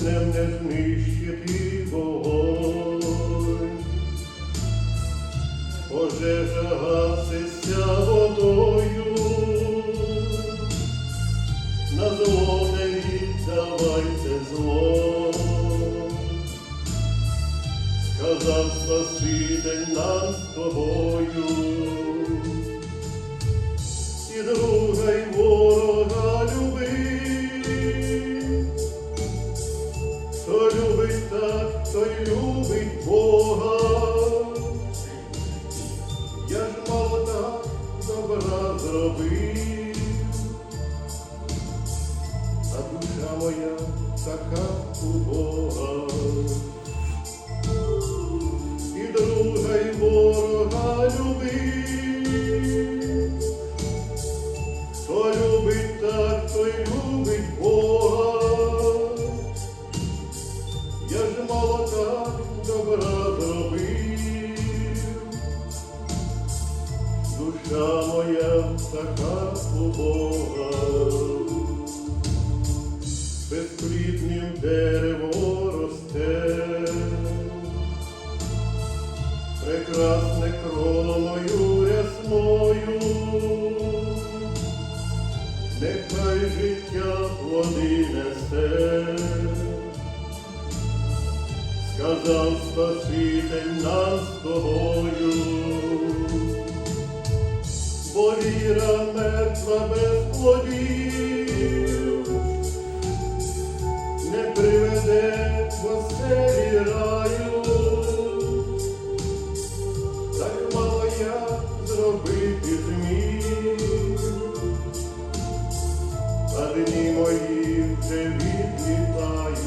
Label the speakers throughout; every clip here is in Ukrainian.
Speaker 1: вогнем не знищити вогонь, пожежа гаситься водою, на зло не віддавайте зло, сказав Спаситель нам з тобою, і друга й ворога. Зробив, а душа моя така убога. Прекрасне кроною рясною, нехай життя плоди несе. Сказав Спаситель нам з тобою, бо віра мертва без плодів, а дні мої вже відлітають.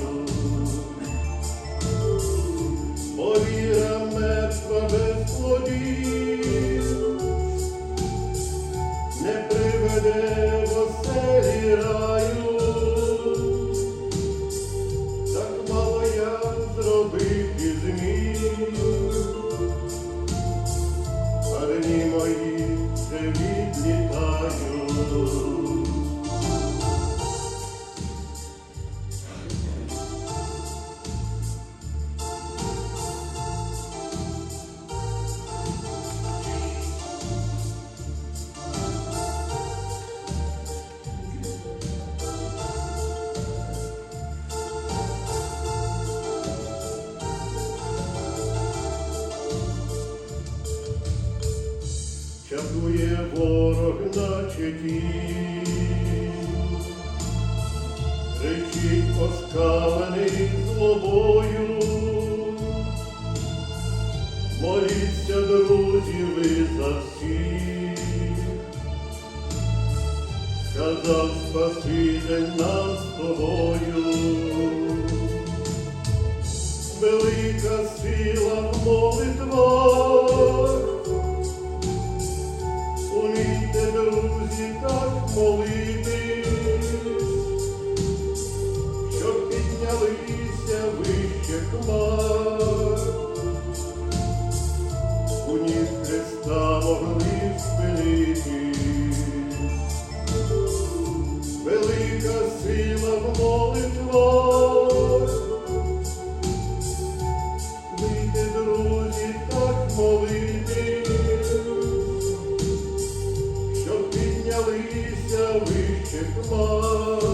Speaker 1: Бо віра мертва без плодів, не приведе в оселі раю, так мало я зробити зміг, а дні мої вже відлітають. Чатує ворог наче тінь, кричить оскалений злобою. Моліться, друзі, ви за всіх, сказав Спаситель нам з тобою. Велика сила в молитвах, так щоб піднялися вище хмар. У ніг we can fly.